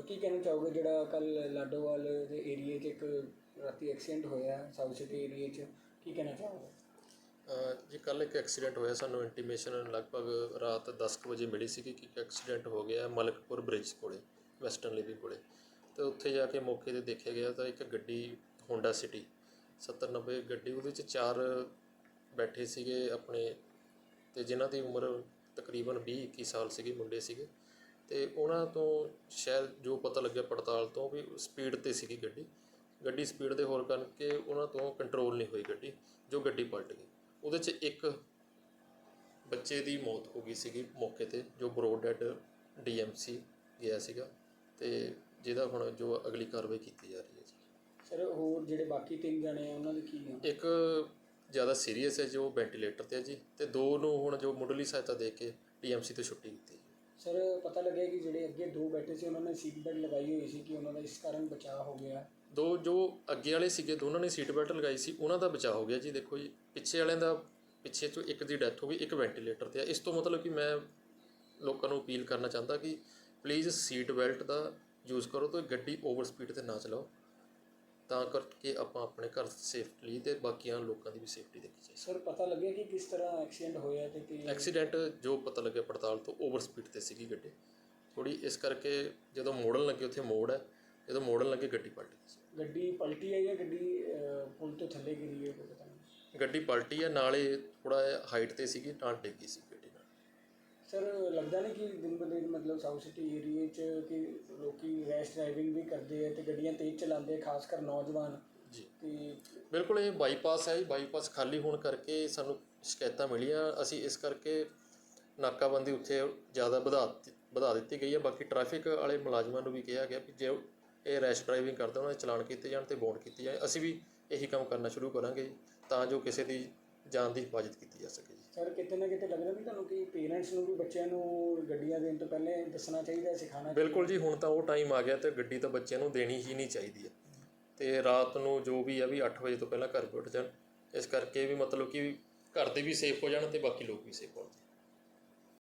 ਕੀ ਕਹਿਣਾ ਚਾਹੋਗੇ ਜਿਹੜਾ ਕੱਲ ਲਾਡੋਵਾਲ ਦੇ ਏਰੀਏ 'ਚ ਇੱਕ ਰਾਤੀ ਐਕਸੀਡੈਂਟ ਹੋਇਆ ਸਾਊਥ ਸਿਟੀ ਏਰੀਏ 'ਚ? ਕੀ ਕਹਿਣਾ ਚਾਹੋਗੇ? ਅ, ਜੀ ਕੱਲ ਇੱਕ ਐਕਸੀਡੈਂਟ ਹੋਇਆ ਸਾਨੂੰ ਇੰਟੀਮੇਸ਼ਨ ਲਗਭਗ ਰਾਤ 10 ਕੁ ਵਜੇ ਮਿਲੀ ਸੀ ਕਿ ਇੱਕ ਐਕਸੀਡੈਂਟ ਹੋ ਗਿਆ ਮਲਕਪੁਰ ਬ੍ਰਿਜ ਕੋਲੇ ਵੈਸਟਰਨ ਲਿਵੀ ਕੋਲੇ। ਤੇ ਉੱਥੇ ਜਾ ਕੇ ਮੌਕੇ ਤੇ ਦੇਖਿਆ ਗਿਆ ਤਾਂ ਇੱਕ ਗੱਡੀ ਹੋਂਡਾ ਸਿਟੀ 70 90 ਗੱਡੀ ਉਹਦੇ ਵਿੱਚ ਚਾਰ ਬੈਠੇ ਸੀਗੇ ਆਪਣੇ ਤੇ ਜਿਨ੍ਹਾਂ ਦੀ ਉਮਰ ਤਕਰੀਬਨ 20 21 ਸਾਲ ਸੀਗੀ ਮੁੰਡੇ ਸੀਗੇ। ਤੇ ਉਹਨਾਂ ਤੋਂ ਸ਼ਾਇਦ ਜੋ ਪਤਾ ਲੱਗਿਆ ਪੜਤਾਲ ਤੋਂ ਵੀ ਸਪੀਡ ਤੇ ਸੀਗੀ ਗੱਡੀ। ਗੱਡੀ ਸਪੀਡ ਦੇ ਹੋਰ ਕਰਕੇ ਉਹਨਾਂ ਤੋਂ ਕੰਟਰੋਲ ਨਹੀਂ ਹੋਈ ਗੱਡੀ ਜੋ ਗੱਡੀ ਪਲਟ ਗਈ। ਉਹਦੇ 'ਚ ਇੱਕ ਬੱਚੇ ਦੀ ਮੌਤ ਹੋ ਗਈ ਸੀਗੀ ਮੌਕੇ ਤੇ ਜੋ ਬਰੋਡ ਡੈਡ ਡੀਐਮਸੀ ਗਿਆ ਸੀਗਾ ਤੇ ਜਿਹਦਾ ਹੁਣ ਜੋ ਅਗਲੀ ਕਾਰਵਾਈ ਕੀਤੀ ਜਾ ਰਹੀ ਹੈ ਜੀ। ਸਰ ਹੋਰ ਜਿਹੜੇ ਬਾਕੀ ਤਿੰਨ ਜਣੇ ਆ ਉਹਨਾਂ ਦੇ ਕੀ ਆ ਇੱਕ ਜ਼ਿਆਦਾ ਸੀਰੀਅਸ ਹੈ ਜੋ ਵੈਂਟੀਲੇਟਰ ਤੇ ਹੈ ਜੀ ਤੇ ਦੋ ਨੂੰ ਹੁਣ ਜੋ ਮੁੱਢਲੀ ਸਹਾਇਤਾ ਦੇ ਕੇ ਡੀਐਮਸੀ ਤੋਂ ਛੁੱਟੀ ਦਿੱਤੀ ਸਰ, ਪਤਾ ਲੱਗਿਆ ਕਿ ਜਿਹੜੇ ਅੱਗੇ ਦੋ ਬੈਠੇ ਸੀ, ਉਹਨਾਂ ਨੇ ਸੀਟ ਬੈਲਟ ਲਗਾਈ ਹੋਈ ਸੀ ਕਿ ਉਹਨਾਂ ਦਾ ਇਸ ਕਾਰਨ ਬਚਾਅ ਹੋ ਗਿਆ। ਦੋ ਜੋ ਅੱਗੇ ਵਾਲੇ ਸੀਗੇ, ਦੋਨਾਂ ਨੇ ਸੀਟ ਬੈਲਟ ਲਗਾਈ ਸੀ, ਉਹਨਾਂ ਦਾ ਬਚਾਅ ਹੋ ਗਿਆ ਜੀ। ਦੇਖੋ ਜੀ, ਪਿੱਛੇ ਵਾਲਿਆਂ ਦਾ, ਪਿੱਛੇ ਤੋਂ ਇੱਕ ਦੀ ਡੈਥ ਹੋ ਗਈ, ਇੱਕ ਵੈਂਟੀਲੇਟਰ ਤੇ ਆ। ਇਸ ਤੋਂ ਮਤਲਬ ਕਿ ਮੈਂ ਲੋਕਾਂ ਨੂੰ ਅਪੀਲ ਕਰਨਾ ਚਾਹੁੰਦਾ ਕਿ ਪਲੀਜ਼ ਸੀਟ ਬੈਲਟ ਦਾ ਯੂਜ਼ ਕਰੋ ਤੇ ਗੱਡੀ ਓਵਰ ਸਪੀਡ ਤੇ ਨਾ ਚਲਾਓ। ਤਾਂ ਕਰਕੇ ਆਪਾਂ ਆਪਣੇ ਘਰ ਸੇਫਲੀ ਤੇ ਬਾਕੀਆਂ ਲੋਕਾਂ ਦੀ ਵੀ ਸੇਫਟੀ ਦੇਖੀ ਜਾਏ। ਸਰ ਪਤਾ ਲੱਗਿਆ ਕਿ ਕਿਸ ਤਰ੍ਹਾਂ ਐਕਸੀਡੈਂਟ ਹੋਇਆ ਤੇ ਕਿ ਐਕਸੀਡੈਂਟ ਜੋ ਪਤਾ ਲੱਗਿਆ ਪੜਤਾਲ ਤੋਂ ਓਵਰ ਸਪੀਡ ਤੇ ਸੀਗੀ ਗੱਡੀ। ਥੋੜੀ ਇਸ ਕਰਕੇ ਜਦੋਂ ਮੋੜਨ ਲੱਗੇ ਉੱਥੇ ਮੋੜ ਹੈ ਜਦੋਂ ਮੋੜਨ ਲੱਗੇ ਗੱਡੀ ਪਲਟ ਗਈ ਸੀ। ਗੱਡੀ ਪਲਟੀ ਹੈ ਜਾਂ ਗੱਡੀ ਅਹ, ਪੁਲ ਤੋਂ ਥੱਲੇ ਗਿਰੀ ਹੈ ਕੋਈ ਪਤਾ ਨਹੀਂ। ਗੱਡੀ ਪਲਟੀ ਹੈ ਨਾਲੇ ਥੋੜਾ ਹਾਈਟ ਤੇ ਸੀਗੀ ਨਾਲ ਡਿੱਗੀ ਸੀ। ਸਰ ਲੱਗਦਾ ਨਹੀਂ ਕਿ ਦਿਨ ਬ ਦਿਨ ਮਤਲਬ ਸਾਊਥ ਸਿਟੀ ਏਰੀਏ 'ਚ ਕਿ ਲੋਕੀ ਰੈਸ਼ ਡਰਾਈਵਿੰਗ ਵੀ ਕਰਦੇ ਆ ਤੇ ਗੱਡੀਆਂ ਤੇਜ਼ ਚਲਾਉਂਦੇ ਆ, ਖਾਸ ਕਰ ਨੌਜਵਾਨ। ਜੀ। ਤੇ ਬਿਲਕੁਲ ਇਹ ਬਾਈਪਾਸ ਹੈ ਬਾਈਪਾਸ ਖਾਲੀ ਹੋਣ ਕਰਕੇ ਸਾਨੂੰ ਸ਼ਿਕਾਇਤਾਂ ਮਿਲੀਆਂ। ਅਸੀਂ ਇਸ ਕਰਕੇ ਨਾਕਾਬੰਦੀ ਉੱਥੇ ਜ਼ਿਆਦਾ ਵਧਾ ਦਿੱਤੀ- ਵਧਾ ਦਿੱਤੀ ਗਈ ਹੈ। ਬਾਕੀ ਟ੍ਰੈਫਿਕ ਵਾਲੇ ਮੁਲਾਜ਼ਮਾਂ ਨੂੰ ਵੀ ਕਿਹਾ ਗਿਆ ਕਿ ਜੇ ਇਹ ਰੈਸ਼ ਡਰਾਈਵਿੰਗ ਕਰਦੇ ਉਹਨਾਂ ਦੇ ਚਲਾਨ ਕੀਤੇ ਜਾਣ ਤੇ ਬੌਂਡ ਕੀਤੀ ਜਾਏ। ਅਸੀਂ ਵੀ ਇਹੀ ਕੰਮ ਕਰਨਾ ਸ਼ੁਰੂ ਕਰਾਂਗੇ ਤਾਂ ਜੋ ਕਿਸੇ ਦੀ ਜਾਨ ਦੀ ਹਿਫਾਜ਼ਤ ਕੀਤੀ ਜਾ ਸਕੇ ਜੀ। ਸਰ ਕਿਤੇ ਨਾ ਕਿਤੇ ਲੱਗਦਾ ਵੀ ਤੁਹਾਨੂੰ ਕਿ ਪੇਰੈਂਟਸ ਨੂੰ ਵੀ ਬੱਚਿਆਂ ਨੂੰ ਗੱਡੀਆਂ ਦੇਣ ਤੋਂ ਪਹਿਲੇ ਦੱਸਣਾ ਚਾਹੀਦਾ ਹੈ ਸਿਖਾਉਣਾ ਬਿਲਕੁਲ ਜੀ, ਹੁਣ ਤਾਂ ਉਹ ਟਾਈਮ ਆ ਗਿਆ ਤੇ ਗੱਡੀ ਤਾਂ ਬੱਚਿਆਂ ਨੂੰ ਦੇਣੀ ਹੀ ਨਹੀਂ ਚਾਹੀਦੀ ਹੈ ਤੇ ਰਾਤ ਨੂੰ ਜੋ ਵੀ ਆ ਵੀ 8 ਵਜੇ ਤੋਂ ਪਹਿਲਾਂ ਘਰ ਉੱਠ ਜਾਣ। ਇਸ ਕਰਕੇ ਵੀ ਮਤਲਬ ਕਿ ਘਰ ਦੇ ਵੀ ਸੇਫ ਹੋ ਜਾਣ ਤੇ ਬਾਕੀ ਲੋਕ ਵੀ ਸੇਫ ਹੋ ਜਾਣ